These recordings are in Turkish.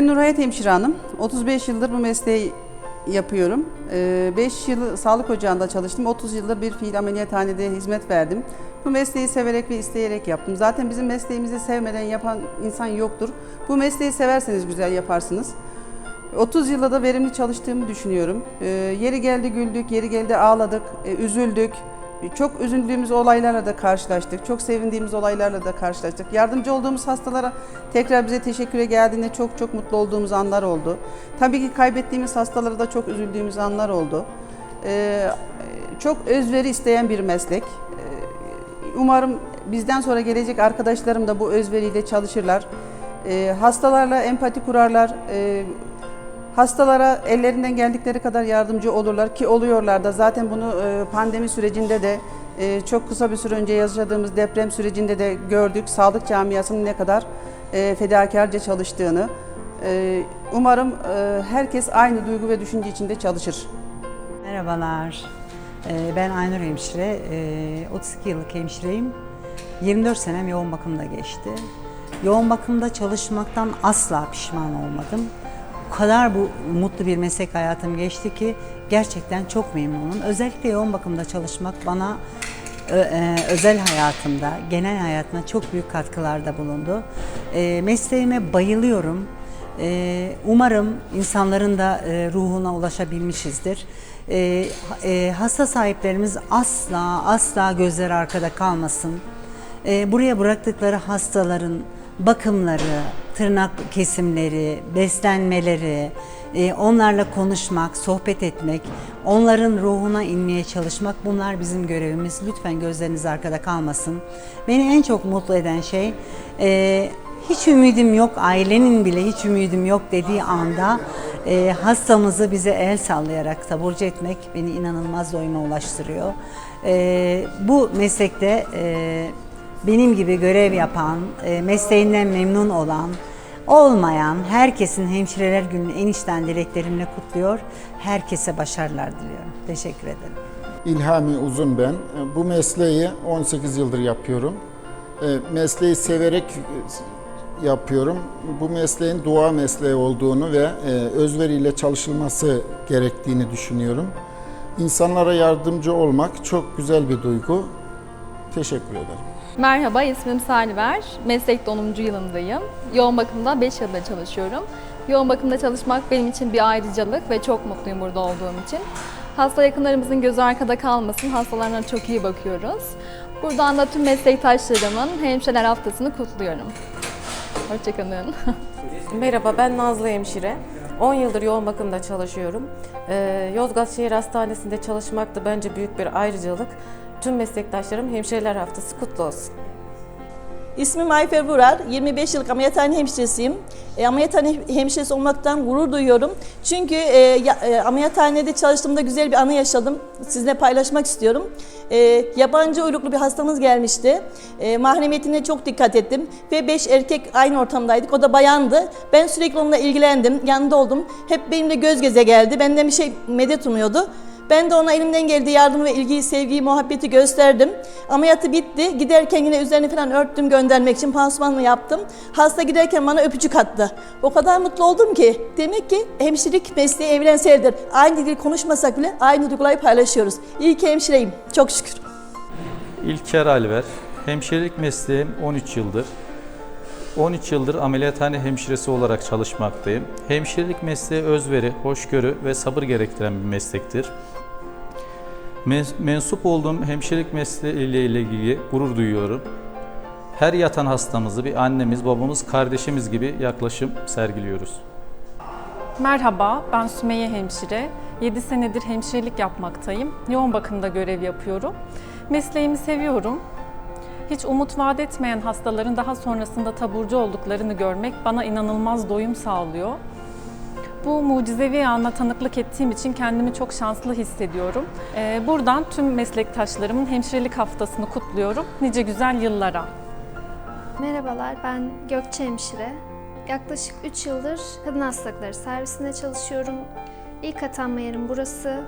Ben Nurhayat Hemşire Hanım. 35 yıldır bu mesleği yapıyorum. 5 yıl sağlık ocağında çalıştım. 30 yıldır bir fiil ameliyathanede hizmet verdim. Bu mesleği severek ve isteyerek yaptım. Zaten bizim mesleğimizi sevmeden yapan insan yoktur. Bu mesleği severseniz güzel yaparsınız. 30 yılda da verimli çalıştığımı düşünüyorum. Ee, yeri geldi güldük, yeri geldi ağladık, e, üzüldük. Çok üzüldüğümüz olaylarla da karşılaştık. Çok sevindiğimiz olaylarla da karşılaştık. Yardımcı olduğumuz hastalara tekrar bize teşekküre geldiğinde çok çok mutlu olduğumuz anlar oldu. Tabii ki kaybettiğimiz hastalara da çok üzüldüğümüz anlar oldu. Ee, çok özveri isteyen bir meslek. Ee, Umarım bizden sonra gelecek arkadaşlarım da bu özveriyle çalışırlar. Ee, hastalarla empati kurarlar. Ee, Hastalara ellerinden geldikleri kadar yardımcı olurlar ki oluyorlar da zaten bunu e, pandemi sürecinde de e, çok kısa bir süre önce yaşadığımız deprem sürecinde de gördük. Sağlık camiasının ne kadar e, fedakarca çalıştığını. Umarım herkes aynı duygu ve düşünce içinde çalışır. Merhabalar. Ben Aynur Hemşire. Ee, 32 yıllık hemşireyim. 24 senem yoğun bakımda geçti. Yoğun bakımda çalışmaktan asla pişman olmadım. O kadar bu mutlu bir meslek hayatım geçti ki gerçekten çok memnunum. Özellikle yoğun bakımda çalışmak bana ö- e, özel hayatımda, genel hayatımda çok büyük katkılarda bulundu. E, Mesleğime bayılıyorum. Umarım insanların da e, ruhuna ulaşabilmişizdir. Ha- e, Hasta sahiplerimiz asla asla gözleri arkada kalmasın. Buraya bıraktıkları hastaların bakımları, tırnak kesimleri, beslenmeleri, e, onlarla konuşmak, sohbet etmek, onların ruhuna inmeye çalışmak bunlar bizim görevimiz. Lütfen gözleriniz arkada kalmasın. Beni en çok mutlu eden şey e, hiç ümidim yok, ailenin bile hiç ümidim yok dediği anda e, hastamızı bize el sallayarak taburcu etmek beni inanılmaz doyuma ulaştırıyor. E, bu meslekte e, benim gibi görev yapan, e, mesleğinden memnun olan, olmayan herkesin Hemşireler Günü'nü en içten dileklerimle kutluyor. Herkese başarılar diliyorum. Teşekkür ederim. İlhami Uzun ben. Bu mesleği 18 yıldır yapıyorum. E, Mesleği severek yapıyorum. Bu mesleğin dua mesleği olduğunu ve e, özveriyle çalışılması gerektiğini düşünüyorum. İnsanlara yardımcı olmak çok güzel bir duygu. Teşekkür ederim. Merhaba, ismim Saliver. Meslek donumcu yılındayım. Yoğun bakımda 5 yıldır çalışıyorum. Yoğun bakımda çalışmak benim için bir ayrıcalık ve çok mutluyum burada olduğum için. Hasta yakınlarımızın gözü arkada kalmasın, hastalarına çok iyi bakıyoruz. Buradan da tüm meslektaşlarımın Hemşireler Haftası'nı kutluyorum. Hoşçakalın. Merhaba ben Nazlı Hemşire. 10 yıldır yoğun bakımda çalışıyorum. Ee, Yozgat Şehir Hastanesi'nde çalışmak da bence büyük bir ayrıcalık. Tüm meslektaşlarım Hemşireler Haftası kutlu olsun. İsmim Ayfer Vurar, 25 yıllık ameliyathane hemşiresiyim. E, ameliyathane hemşiresi olmaktan gurur duyuyorum. Çünkü e, e, ameliyathanede çalıştığımda güzel bir anı yaşadım. Sizinle paylaşmak istiyorum. E, yabancı uyruklu bir hastamız gelmişti. E, mahremiyetine çok dikkat ettim. Ve 5 erkek aynı ortamdaydık. O da bayandı. Ben sürekli onunla ilgilendim, yanında oldum. Hep benimle göz göze geldi. Benden bir şey medet umuyordu. Ben de ona elimden geldiği yardımı ve ilgiyi, sevgiyi, muhabbeti gösterdim. Ameliyatı bitti. Giderken yine üzerine falan örttüm göndermek için pansumanını yaptım. Hasta giderken bana öpücük attı. O kadar mutlu oldum ki. Demek ki hemşirelik mesleği evrenseldir. Aynı dili konuşmasak bile aynı duyguları paylaşıyoruz. İyi ki hemşireyim. Çok şükür. İlker Alver. Hemşirelik mesleğim 13 yıldır. 13 yıldır ameliyathane hemşiresi olarak çalışmaktayım. Hemşirelik mesleği özveri, hoşgörü ve sabır gerektiren bir meslektir. Men- Mensup olduğum hemşirelik mesleği ile ilgili gurur duyuyorum. Her yatan hastamızı bir annemiz, babamız, kardeşimiz gibi yaklaşım sergiliyoruz. Merhaba, ben Sümeyye Hemşire. 7 senedir hemşirelik yapmaktayım. Yoğun bakımda görev yapıyorum. Mesleğimi seviyorum. Hiç umut vaat etmeyen hastaların daha sonrasında taburcu olduklarını görmek bana inanılmaz doyum sağlıyor. Bu mucizevi ana tanıklık ettiğim için kendimi çok şanslı hissediyorum. Ee, Buradan tüm meslektaşlarımın hemşirelik haftasını kutluyorum. Nice güzel yıllara. Merhabalar, ben Gökçe Hemşire. Yaklaşık 3 yıldır kadın hastalıkları servisinde çalışıyorum. İlk atanma yerim burası.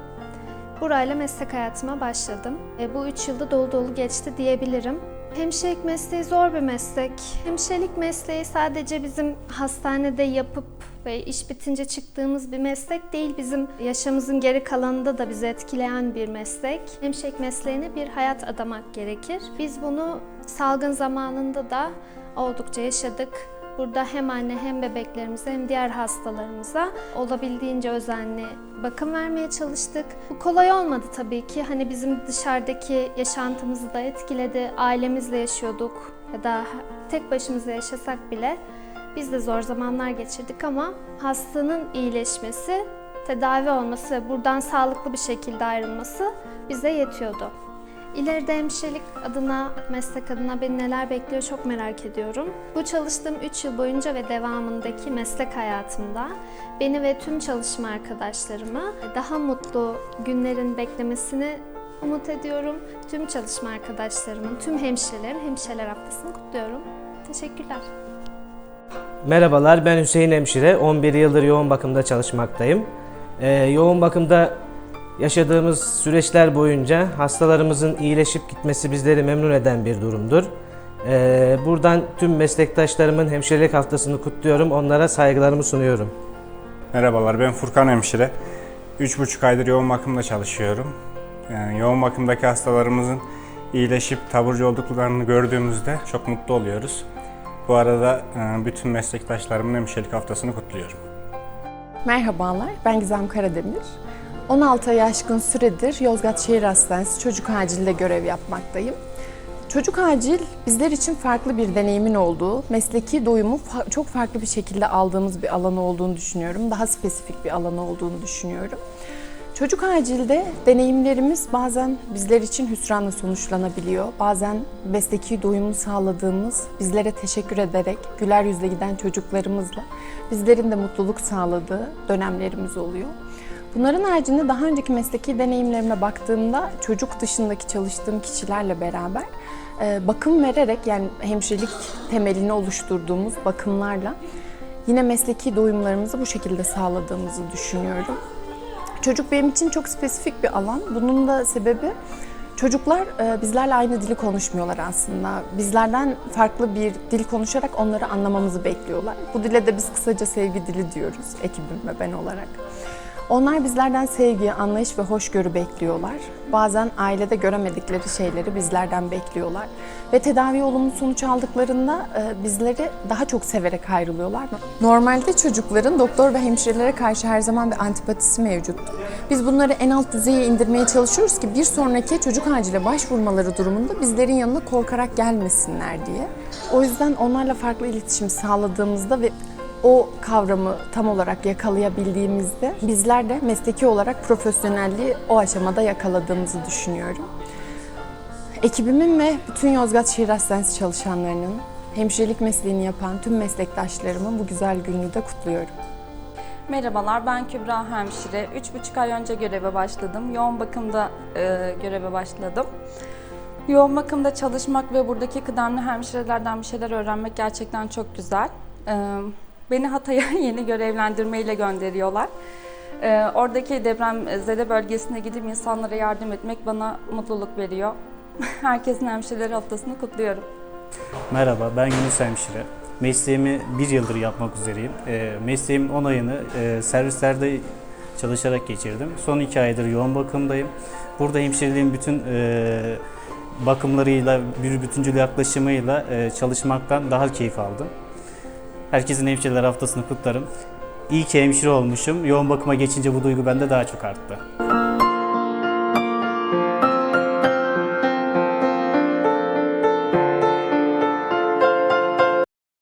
Burayla meslek hayatıma başladım. E, bu üç yılda dolu dolu geçti diyebilirim. Hemşirelik mesleği zor bir meslek. Hemşirelik mesleği sadece bizim hastanede yapıp ve iş bitince çıktığımız bir meslek değil. Bizim yaşamımızın geri kalanında da bizi etkileyen bir meslek. Hemşirelik mesleğine bir hayat adamak gerekir. Biz bunu salgın zamanında da oldukça yaşadık. Burada hem anne hem bebeklerimize hem diğer hastalarımıza olabildiğince özenli bakım vermeye çalıştık. Bu kolay olmadı tabii ki. Hani bizim dışarıdaki yaşantımızı da etkiledi. Ailemizle yaşıyorduk ya da tek başımıza yaşasak bile biz de zor zamanlar geçirdik ama hastanın iyileşmesi, tedavi olması ve buradan sağlıklı bir şekilde ayrılması bize yetiyordu. İleride hemşirelik adına, meslek adına beni neler bekliyor çok merak ediyorum. Bu çalıştığım 3 yıl boyunca ve devamındaki meslek hayatımda beni ve tüm çalışma arkadaşlarımı daha mutlu günlerin beklemesini umut ediyorum. Tüm çalışma arkadaşlarımın, tüm hemşirelerin Hemşireler Haftası'nı kutluyorum. Teşekkürler. Merhabalar, ben Hüseyin Hemşire. 11 yıldır yoğun bakımda çalışmaktayım. Ee, yoğun bakımda yaşadığımız süreçler boyunca hastalarımızın iyileşip gitmesi bizleri memnun eden bir durumdur. Ee, buradan tüm meslektaşlarımın hemşirelik haftasını kutluyorum. Onlara saygılarımı sunuyorum. Merhabalar ben Furkan Hemşire. 3,5 aydır yoğun bakımda çalışıyorum. Yani yoğun bakımdaki hastalarımızın iyileşip taburcu olduklarını gördüğümüzde çok mutlu oluyoruz. Bu arada e, bütün meslektaşlarımın hemşirelik haftasını kutluyorum. Merhabalar, ben Gizem Karademir. 16 ay aşkın süredir Yozgat Şehir Hastanesi Çocuk Acil'de görev yapmaktayım. Çocuk acil bizler için farklı bir deneyimin olduğu, mesleki doyumu fa- çok farklı bir şekilde aldığımız bir alan olduğunu düşünüyorum. Daha spesifik bir alan olduğunu düşünüyorum. Çocuk acilde deneyimlerimiz bazen bizler için hüsranla sonuçlanabiliyor. Bazen mesleki doyumu sağladığımız, bizlere teşekkür ederek güler yüzle giden çocuklarımızla bizlerin de mutluluk sağladığı dönemlerimiz oluyor. Bunların haricinde daha önceki mesleki deneyimlerime baktığımda çocuk dışındaki çalıştığım kişilerle beraber e, bakım vererek yani hemşirelik temelini oluşturduğumuz bakımlarla yine mesleki doyumlarımızı bu şekilde sağladığımızı düşünüyorum. Çocuk benim için çok spesifik bir alan. Bunun da sebebi çocuklar e, bizlerle aynı dili konuşmuyorlar aslında. Bizlerden farklı bir dil konuşarak onları anlamamızı bekliyorlar. Bu dile de biz kısaca sevgi dili diyoruz ekibim ve ben olarak. Onlar bizlerden sevgi, anlayış ve hoşgörü bekliyorlar. Bazen ailede göremedikleri şeyleri bizlerden bekliyorlar. Ve tedavi olumlu sonuç aldıklarında e, bizleri daha çok severek ayrılıyorlar. Normalde çocukların doktor ve hemşirelere karşı her zaman bir antipatisi mevcut. Biz bunları en alt düzeye indirmeye çalışıyoruz ki bir sonraki çocuk acile başvurmaları durumunda bizlerin yanına korkarak gelmesinler diye. O yüzden onlarla farklı iletişim sağladığımızda ve o kavramı tam olarak yakalayabildiğimizde bizler de mesleki olarak profesyonelliği o aşamada yakaladığımızı düşünüyorum. Ekibimin ve bütün Yozgat Şehir Hastanesi çalışanlarının, hemşirelik mesleğini yapan tüm meslektaşlarımın bu güzel gününü de kutluyorum. Merhabalar, ben Kübra Hemşire. 3,5 ay önce göreve başladım. Yoğun bakımda e, göreve başladım. Yoğun bakımda çalışmak ve buradaki kıdemli hemşirelerden bir şeyler öğrenmek gerçekten çok güzel. E, beni Hatay'a yeni görevlendirmeyle gönderiyorlar. E, oradaki depremzede bölgesine gidip insanlara yardım etmek bana mutluluk veriyor. Herkesin hemşireleri haftasını kutluyorum. Merhaba, ben Yunus Hemşire. Mesleğimi bir yıldır yapmak üzereyim. E, mesleğimin 10 ayını e, servislerde çalışarak geçirdim. Son 2 aydır yoğun bakımdayım. Burada hemşireliğin bütün e, bakımlarıyla, bir bütüncül yaklaşımıyla e, çalışmaktan daha keyif aldım. Herkesin hemşireler haftasını kutlarım. İyi ki hemşire olmuşum. Yoğun bakıma geçince bu duygu bende daha çok arttı.